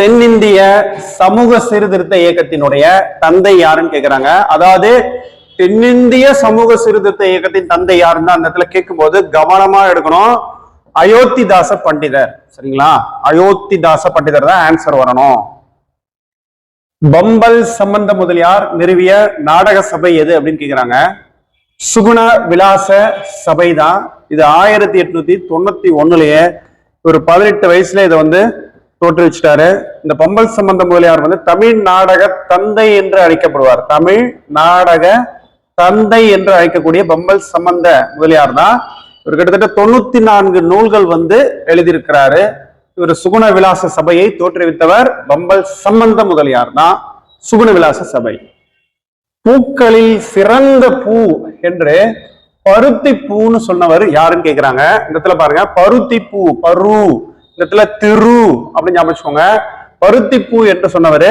தென்னிந்திய சமூக சீர்திருத்த இயக்கத்தினுடைய தந்தை யாருன்னு கேக்குறாங்க. அதாவது தென்னிந்திய சமூக சீர்திருத்த இயக்கத்தின் தந்தை யாருன்னு அந்த இடத்துல கேட்கும்போது கவனமா எடுக்கணும். அயோத்திதாச பண்டிதர். சரிங்களா? அயோத்திதாச பண்டிதர் தான் ஆன்சர் வரணும். பம்பல் சம்பந்த முதலியார் நிறுவிய நாடக சபை எது அப்படின்னு கேக்குறாங்க. சுகுண விலாச சபை தான் இது ஆயிரத்தி எட்நூத்தி தொண்ணூத்தி ஒண்ணுலயே ஒரு பதினெட்டு வயசுல இதை வந்து தோற்றுவிச்சிட்டாரு இந்த பம்பல் சம்பந்த முதலியார் வந்து தமிழ் நாடக தந்தை என்று அழைக்கப்படுவார். தமிழ் நாடக தந்தை என்று அழைக்கக்கூடிய பம்பல் சம்பந்த முதலியார் தான். இவர் கிட்டத்தட்ட தொண்ணூத்தி நான்கு நூல்கள் வந்து எழுதியிருக்கிறாரு. இவர் சுகுண விலாச சபையை தோற்றுவித்தவர் பம்பல் சம்பந்த முதலியார் தான். சுகுண விலாச சபை. பூக்களில் சிறந்த பூ என்று பருத்தி பூன்னு சொன்னவர் யாருன்னு கேக்குறாங்க. இந்த இடத்துல பாருங்க. பருத்தி பூ பரு. இந்த இடத்துல திரு அப்படின்னு ஞாபகம் வச்சுக்கோங்க. பருத்திப்பூ என்று சொன்னவர்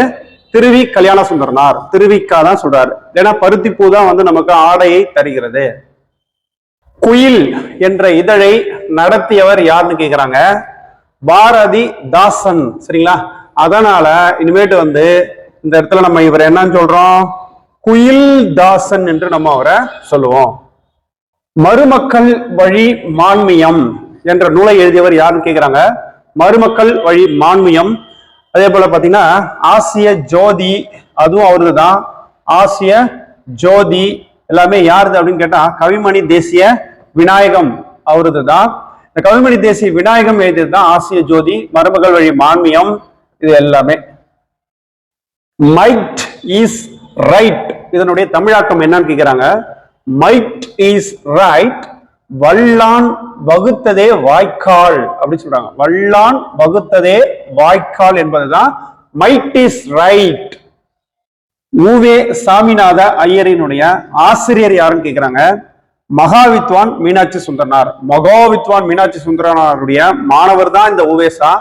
திருவி கல்யாண சுந்தரனார் திருவிக்கா தான் சொல்றாரு. ஏன்னா பருத்திப்பூ தான் வந்து நமக்கு ஆடையை தருகிறது. குயில் என்ற இதழை நடத்தியவர் யாருன்னு கேக்குறாங்க? பாரதி தாசன். சரிங்களா? அதனால இனிமேட்டு வந்து இந்த இடத்துல நம்ம இவர் என்னன்னு சொல்றோம்? குயில் தாசன் என்று நம்ம அவரை சொல்லுவோம். மருமக்கள் வழி மான்மியம் என்ற நூலை எழுதியவர் யாருன்னு கேக்குறாங்க? மருமக்கள் வழி மான்மியம். அதே போல பாத்தீங்கன்னா ஆசிய ஜோதி அதுவும் அவரது தான் ஆசிய ஜோதி எல்லாமே யாருது அப்படின்னு கேட்டா கவிமணி தேசிய விநாயகம் அவரது தான் இந்த கவிமணி தேசிய விநாயகம் எழுதியது தான் ஆசிய ஜோதி மருமகள் வழி மான்மியம் இது எல்லாமே. மைட் இஸ் ரைட் இதனுடைய தமிழாக்கம் என்னன்னு கேக்குறாங்க. மைட் இஸ் ரைட் வல்லான் வகுத்ததே வாய்க்கால் அப்படின்னு சொல்றாங்க. வல்லான் வகுத்ததே வாய்க்கால் என்பதுதான் might is right. U Ve Saminatha ஐயரினுடைய ஆசிரியர் யாருன்னு கேட்கிறாங்க மகாவித்வான் மீனாட்சி சுந்தரனார். மகாவித்வான் மீனாட்சி சுந்தரனாருடைய மாணவர் தான் இந்த உவேசா.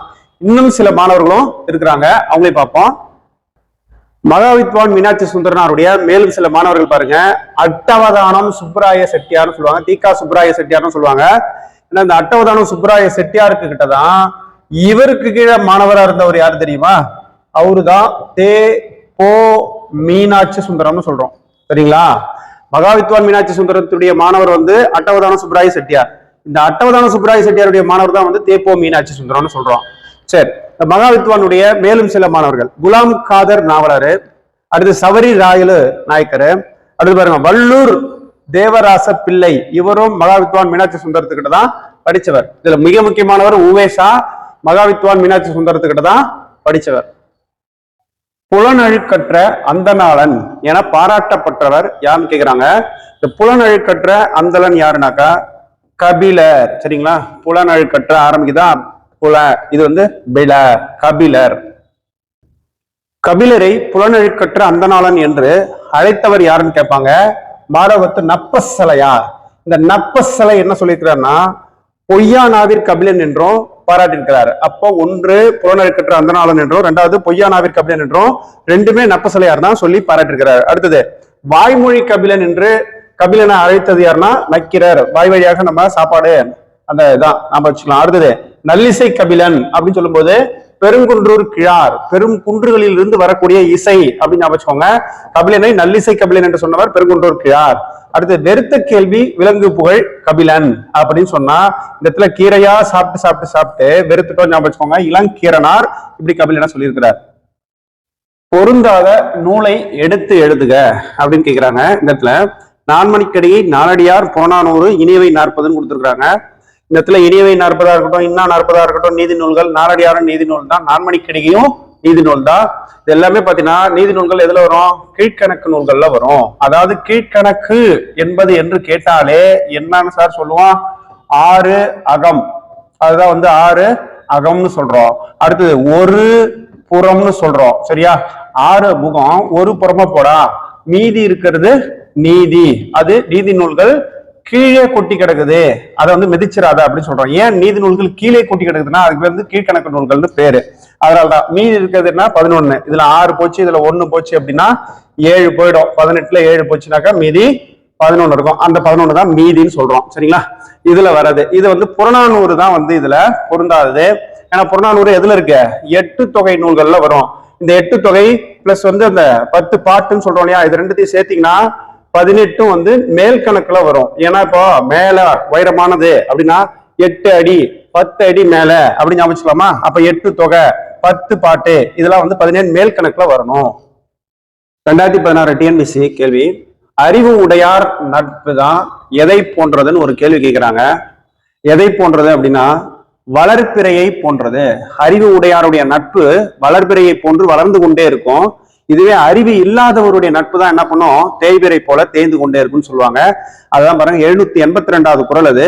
இன்னும் சில மாணவர்களும் இருக்கிறாங்க. அவங்களே பார்ப்போம். மகாவித்வான் மீனாட்சி சுந்தரனாருடைய மேலும் சில மாணவர்கள் பாருங்க அட்டவதானம் சுப்ராய செட்டியார்னு சொல்லுவாங்க தீகா சுப்ராய செட்டியார்னு சொல்லுவாங்க. ஏன்னா இந்த அட்டவதானம் சுப்ராய செட்டியாருக்கு கிட்டதான் இவருக்கு கீழே மாணவரா இருந்தவர் யாரு தெரியுமா? அவருதான் தே போ மீனாட்சி சுந்தரம்னு சொல்றோம். சரிங்களா? மகாவித்வான் மீனாட்சி சுந்தரத்துடைய மாணவர் வந்து அட்டவதான சுப்ராய செட்டியார். இந்த அட்டவதான சுப்ராய செட்டியாருடைய மாணவர் தான் வந்து தேப்போ மீனாட்சி சுந்தரம்னு சொல்றோம். சரி. இந்த மகாவித்வானுடைய மேலும் சில மாணவர்கள். குலாம் காதர் நாவலர் அடுத்து சவரி ராயலு நாயக்கர் அடுத்து பாருங்க வள்ளூர் தேவராச பிள்ளை இவரும் மகாவித்வான் மீனாட்சி சுந்தரத்துக்கிட்ட தான் படித்தவர் இதுல மிக முக்கியமானவர் உவேஷா மகாவித்வான் மீனாட்சி சுந்தரத்துக்கிட்ட தான் படித்தவர் புலனழுக்கற்ற அந்தநாளன் என பாராட்டப்பட்டவர் யாருன்னு கேக்குறாங்க? இந்த புலனழுக்கற்ற அந்தலன் யாருனாக்கா? கபிலர். சரிங்களா? புலனழுக்கற்ற ஆரம்பிக்குதா? புல இது வந்து பில கபிலர். கபிலரை புலனழுக்கற்ற அந்தநாளன் என்று அழைத்தவர் யாருன்னு கேட்பாங்க? பாரவத்து நப்பசலையா? இந்த நப்பசலை என்ன சொல்லியிருக்கிறாருன்னா பொய்யானாவிற் கபிலன் என்றும் பாராட்டியிருக்கிறார். அப்போ ஒன்று புலனழுக்கற்ற அந்தநாளன் என்றும் ரெண்டாவது பொய்யானாவிற் கபிலன் என்றும் ரெண்டுமே நப்பசலையார் தான் சொல்லி பாராட்டியிருக்கிறார். அடுத்தது வாய்மொழி கபிலன் என்று கபிலனை அழைத்தது யாருன்னா நக்கீரர் வாய் வழியாக நம்ம சாப்பாடு அந்த இதான் நாம வச்சுக்கலாம். அடுத்தது நல்லிசை கபிலன் அப்படின்னு சொல்லும்போது பெருங்குன்றூர் கிழார் பெரும் குன்றுகளில் இருந்து வரக்கூடிய இசை அப்படின்னு வச்சுக்கோங்க. கபிலனை நல்லிசை கபிலன் என்று சொன்னவர் பெருங்குன்றூர் கிழார். அடுத்து வெறுத்த கேள்வி விலங்கு புகழ் கபிலன் அப்படின்னு சொன்னா இந்த இடத்துல கீரையா சாப்பிட்டு சாப்பிட்டு சாப்பிட்டு வெறுத்துட்டோம் ஞாபகம் வச்சுக்கோங்க. இளங்கீரனார் இப்படி கபிலனா சொல்லியிருக்கிறார். பொருந்தாத நூலை எடுத்து எழுதுக அப்படின்னு கேக்குறாங்க இந்த இடத்துல. நான்மணிக்கடியை நாலடியார் புறநானூறு இனியவை நாற்பதுன்னு கொடுத்துருக்காங்க இந்த இடத்துல இனியவை நாற்பதா இருக்கட்டும் இன்னா நாற்பதா இருக்கட்டும் நீதி நூல்கள் நாலடியாரும் நீதி நூல் தான். நான்மணிக்கடிகையும் நீதி நூல் தான். இது எல்லாமே பாத்தீங்கன்னா நீதி நூல்கள் எதுல வரும்? கீழ்கணக்கு நூல்கள்ல வரும். அதாவது கீழ்கணக்கு என்பது என்று கேட்டாலே என்னன்னு சார் சொல்லுவோம் ஆறு அகம். அதுதான் வந்து ஆறு அகம்னு சொல்றோம். அடுத்தது ஒரு புறம்னு சொல்றோம். சரியா? ஆறு முகம் ஒரு புறமா போடா. மீதி இருக்கிறது நீதி. அது நீதி நூல்கள் கீழே கொட்டி கிடக்குது. அதை வந்து மிதிச்சிடாத அப்படின்னு சொல்றோம். ஏன் நீதி நூல்கள் கீழே கொட்டி கிடக்குதுன்னா அதுக்கு வந்து கீழ்கணக்கு நூல்கள்னு பேரு. அதனாலதான் மீதி இருக்கிறதுனா பதினொன்னு. இதுல ஆறு போச்சு இதுல ஒன்னு போச்சு அப்படின்னா ஏழு போயிடும். பதினெட்டுல ஏழு போச்சுனாக்கா மீதி பதினொன்னு இருக்கும். அந்த பதினொன்னு தான் மீதின்னு சொல்றோம். சரிங்களா? இதுல வர்றது. இது வந்து புறநானூறு தான் வந்து இதுல பொருந்தாதது. ஏன்னா புறநானூறு எதுல இருக்கு? எட்டு தொகை நூல்கள்ல வரும். இந்த எட்டு தொகை பிளஸ் வந்து அந்த பத்து பாட்டுன்னு சொல்றோம் இல்லையா? இது ரெண்டுத்தையும் சேர்த்தீங்கன்னா பதினெட்டும் வந்து மேல் கணக்குல வரும். ஏன்னா இப்போ மேல உயரமானது அப்படின்னா எட்டு அடி பத்து அடி மேல அப்படின்னு ஞாபகம் அப்ப எட்டு தொகை பத்து பாட்டு இதெல்லாம் வந்து பதினேழு மேல் கணக்குல வரணும். ரெண்டாயிரத்தி பதினாறு டிஎன்பிசி கேள்வி. அறிவு உடையார் நட்பு தான் எதை போன்றதுன்னு ஒரு கேள்வி கேட்கிறாங்க எதை போன்றது அப்படின்னா வளர்ப்பிறையை போன்றது. அறிவு உடையாருடைய நட்பு வளர்ப்பிறையை போன்று வளர்ந்து கொண்டே இருக்கும். இதுவே அறிவு இல்லாதவருடைய நட்பு தான் என்ன பண்ணும்? தேய்பிரை போல தேய்ந்து கொண்டே இருக்கும்னு சொல்லுவாங்க. அதான் பாருங்க எழுநூத்தி எண்பத்தி ரெண்டாவது குரல் அது.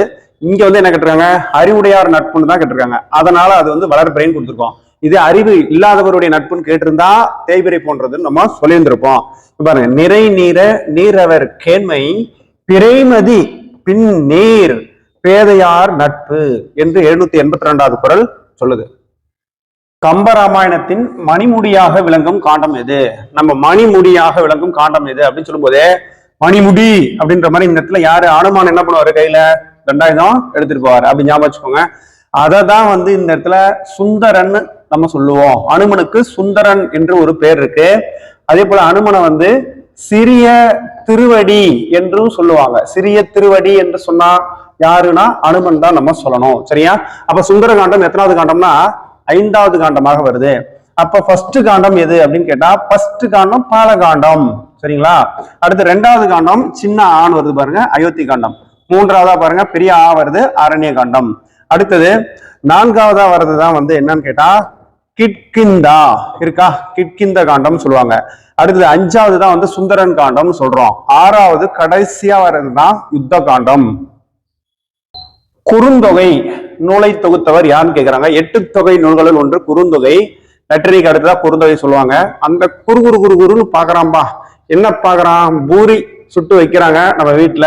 இங்க வந்து என்ன கேட்டிருக்காங்க? அறிவுடையார் நட்புன்னு தான் கேட்டிருக்காங்க. அதனால அது வந்து வளர்ப்பிறைன்னு கொடுத்துருக்கோம். இது அறிவு இல்லாதவருடைய நட்புன்னு கேட்டிருந்தா தேய்பிரை போன்றதுன்னு நம்ம சொல்லியிருந்திருப்போம். பாருங்க நிறை நீர நீரவர் கேண்மை பிறைமதி பின் நீர் பேதையார் நட்பு என்று எழுநூத்தி எண்பத்தி ரெண்டாவது குரல் சொல்லுது. கம்பராமாயணத்தின் மணிமுடியாக விளங்கும் காண்டம் எது? நம்ம மணிமுடியாக விளங்கும் காண்டம் எது அப்படின்னு சொல்லும்போது மணிமுடி அப்படின்ற மாதிரி இந்த இடத்துல யாரு? அனுமான் என்ன பண்ணுவாரு கையில? ரெண்டாயிரம் எடுத்துட்டு போவார். அப்படி ஞாபகம் வச்சுக்கோங்க. அதை தான் வந்து இந்த இடத்துல சுந்தரன் நம்ம சொல்லுவோம். அனுமனுக்கு சுந்தரன் என்று ஒரு பேர் இருக்கு. அதே போல அனுமனை வந்து சிறிய திருவடி என்றும் சொல்லுவாங்க. சிறிய திருவடி என்று சொன்னா யாருன்னா அனுமன் தான் நம்ம சொல்லணும். சரியா? அப்ப சுந்தர காண்டம் எத்தனாவது காண்டம்னா ஐந்தாவது காண்டமாக வருது. அப்ப ஃபர்ஸ்ட் காண்டம் எது அப்படின்னு கேட்டா ஃபர்ஸ்ட் காண்டம் பாலகாண்டம். சரிங்களா? அடுத்து ரெண்டாவது காண்டம் சின்ன ஆண் வருது பாருங்க அயோத்தி காண்டம். மூன்றாவதா பாருங்க பெரிய ஆ வருது அரண்ய காண்டம். அடுத்தது நான்காவதா வர்றது தான் வந்து என்னன்னு கேட்டா கிட்கிந்தா. இருக்கா? கிட்கிந்த காண்டம்னு சொல்லுவாங்க. அடுத்தது அஞ்சாவது தான் வந்து சுந்தரன் காண்டம்னு சொல்றோம். ஆறாவது கடைசியா வர்றது தான் யுத்த காண்டம். குறுந்தொகை நூலை தொகுத்தவர் யாருன்னு கேட்கிறாங்க எட்டு தொகை நூல்களில் ஒன்று குறுந்தொகை. லெட்டரிக்கு அடுத்ததா குறுந்தொகை சொல்லுவாங்க. அந்த குறு குறு குறு குருன்னு பாக்குறான்பா. என்ன பாக்குறான்? பூரி சுட்டு வைக்கிறாங்க நம்ம வீட்டுல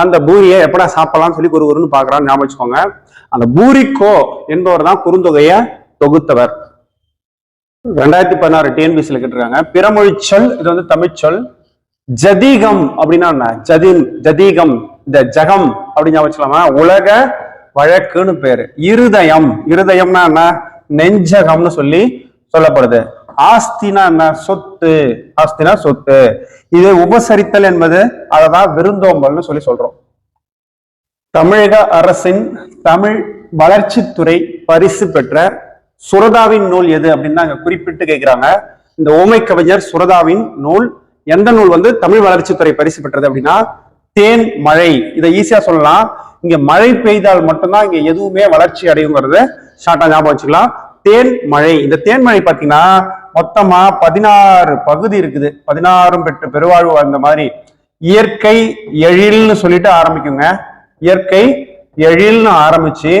அந்த பூரியை எப்படா சாப்பிடலாம்னு சொல்லி குரு குருன்னு பாக்குறான்னு ஞாபகம் வச்சுக்கோங்க. அந்த பூரிக்கோ என்பவர் தான் குறுந்தொகையை தொகுத்தவர். ரெண்டாயிரத்தி பதினாறு டிஎன்பிசியில் கேட்டிருக்காங்க. பிறமொழி சொல் இது வந்து தமிழ் சொல் ஜதீகம் அப்படின்னா என்ன? ஜதீம் ஜதீகம். இந்த ஜகம் அப்படின்னு வச்சுக்கலாமா? உலக வழக்குன்னு பேரு. இருதயம். இருதயம்னா என்ன? நெஞ்சகம்னு சொல்லி சொல்லப்படுது. ஆஸ்தினா என்ன? சொத்து. ஆஸ்தினா சொத்து. இது உபசரித்தல் என்பது அததான் விருந்தோம்பல்னு சொல்லி சொல்றோம். தமிழக அரசின் தமிழ் வளர்ச்சித்துறை பரிசு பெற்ற சுரதாவின் நூல் எது அப்படின்னு அங்க குறிப்பிட்டு கேட்கிறாங்க இந்த ஓமை கவிஞர் சுரதாவின் நூல். எந்த நூல் வந்து தமிழ் வளர்ச்சித்துறை பரிசு பெற்றது அப்படின்னா தேன் மழை. இதை ஈஸியா சொல்லலாம். இங்க மழை பெய்தால் மட்டும்தான் இங்க எதுவுமே வளர்ச்சி அடையுங்கிறத ஷார்ட்டா ஞாபகம் வச்சுக்கலாம். தேன் மழை. இந்த தேன் மழை பாத்தீங்கன்னா மொத்தமா பதினாறு பகுதி இருக்குது. பதினாறும் பெற்று பெருவாழ்வு அந்த மாதிரி. இயற்கை எழில்னு சொல்லிட்டு ஆரம்பிக்குங்க. இயற்கை எழில்னு ஆரம்பிச்சு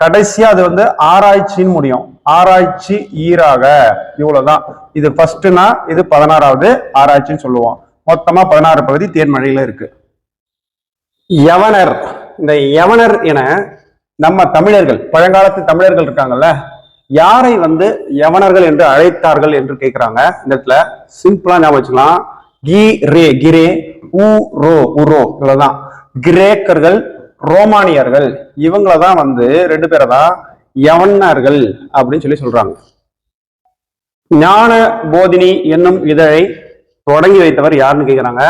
கடைசியா அது வந்து ஆராய்ச்சின்னு முடியும். ஆராய்ச்சி ஈராக. இவ்வளவுதான். இது ஃபர்ஸ்ட்னா இது பதினாறாவது ஆராய்ச்சின்னு சொல்லுவோம். மொத்தமா பதினாறு பகுதி தேன்மழையில இருக்கு. யவனர். இந்த யவனர் என நம்ம தமிழர்கள் பழங்காலத்து தமிழர்கள் இருக்காங்கல்ல யாரை வந்து யவனர்கள் என்று அழைத்தார்கள் என்று கேட்கிறாங்க இந்த இடத்துல சிம்பிளா ஞாபகம் வச்சுக்கலாம். கி ரே கிரே உ ரோ உரோ இவ்வளவுதான். கிரேக்கர்கள் ரோமானியர்கள் இவங்கள தான் வந்து ரெண்டு பேரை தான் யவனர்கள் அப்படின்னு சொல்லி சொல்றாங்க. ஞான போதினி என்னும் இதழை தொடங்கி வைத்தவர் யாருன்னு கேட்கிறாங்க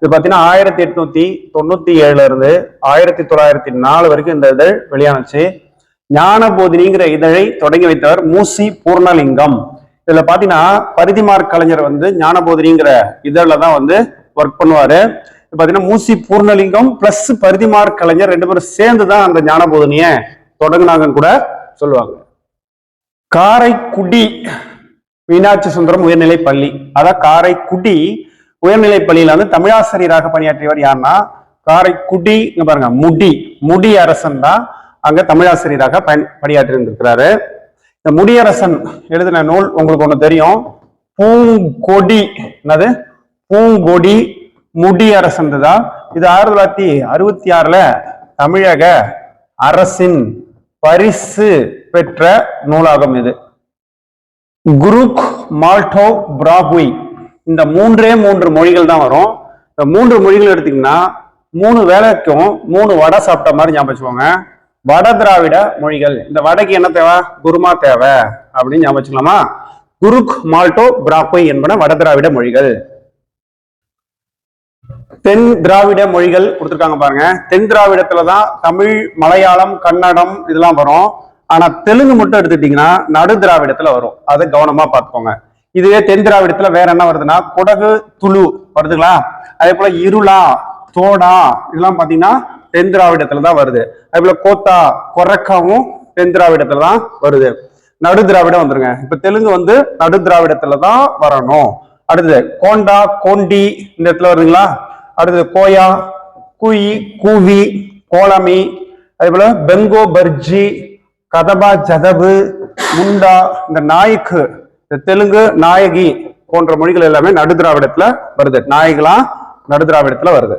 இது பார்த்தீங்கன்னா ஆயிரத்தி எட்நூத்தி தொண்ணூத்தி ஏழுல இருந்து ஆயிரத்தி தொள்ளாயிரத்தி நாலு வரைக்கும் இந்த இதழ் வெளியானுச்சு. ஞான போதினிங்கிற இதழை தொடங்கி வைத்தவர் மூசி பூர்ணலிங்கம். இதுல பாத்தீங்கன்னா பரிதிமார் கலைஞர் வந்து ஞான போதினிங்கிற இதழில் தான் வந்து ஒர்க் பண்ணுவாரு. இது பாத்தீங்கன்னா மூசி பூர்ணலிங்கம் பிளஸ் பரிதிமார் கலைஞர் ரெண்டு பேரும் சேர்ந்து தான் அந்த ஞான போதினிய தொடங்கினாங்கன்னு கூட சொல்லுவாங்க. காரைக்குடி மீனாட்சி சுந்தரம் உயர்நிலை பள்ளி. அதான் காரைக்குடி உயர்நிலை பள்ளியில வந்து தமிழாசிரியராக பணியாற்றியவர் யாருன்னா காரைக்குடி பாருங்க முடி முடி அரசன் தான் அங்க தமிழாசிரியராக பயன் பணியாற்றி இருந்திருக்கிறாரு இந்த முடியரசன் எழுதின நூல் உங்களுக்கு ஒண்ணு தெரியும். பூங்கொடி. என்னது? பூங்கொடி முடியரசன் தான். இது ஆயிரத்தி தொள்ளாயிரத்தி அறுபத்தி ஆறுல தமிழக அரசின் பரிசு பெற்ற நூலாகும் இது. குருக் மால்டோ பிராகுய். இந்த மூன்றே மூன்று மொழிகள் தான் வரும். இந்த மூன்று மொழிகள் எடுத்தீங்கன்னா மூணு வேலைக்கும் மூணு வடை சாப்பிட்ட மாதிரி ஞாபகம் வச்சுக்கோங்க. வட திராவிட மொழிகள். இந்த வடைக்கு என்ன தேவை? குருமா தேவை. அப்படின்னு ஞாபகம் வச்சுக்கலாமா? குருக் மால்டோ பிராக்கோய் என்பன வட திராவிட மொழிகள். தென் திராவிட மொழிகள் கொடுத்துருக்காங்க பாருங்க. தென் திராவிடத்துல தான் தமிழ் மலையாளம் கன்னடம் இதெல்லாம் வரும். ஆனா தெலுங்கு மட்டும் எடுத்துட்டீங்கன்னா நடு திராவிடத்துல வரும். அதை கவனமா பார்த்துக்கோங்க. இதுவே தென் திராவிடத்துல வேற என்ன வருதுன்னா குடகு துளு வருதுங்களா? அதே போல இருளா தோடா இதெல்லாம் பாத்தீங்கன்னா தென் திராவிடத்துல தான் வருது. அதே போல கோத்தா கொரக்காவும் தென் திராவிடத்துல தான் வருது. நடு திராவிடம் வந்துருங்க. இப்ப தெலுங்கு வந்து நடு திராவிடத்துல தான் வரணும். அடுத்தது கோண்டா கோண்டி இந்த இடத்துல வருதுங்களா? அடுத்தது கோயா குயி கூவி கோலமி அதே போல பெங்கோ பர்ஜி கதபா ஜதபு முண்டா இந்த நாய்க்கு இந்த தெலுங்கு நாயகி போன்ற மொழிகள் எல்லாமே நடு திராவிடத்துல வருது. நாயகிலாம் நடு திராவிடத்துல வருது.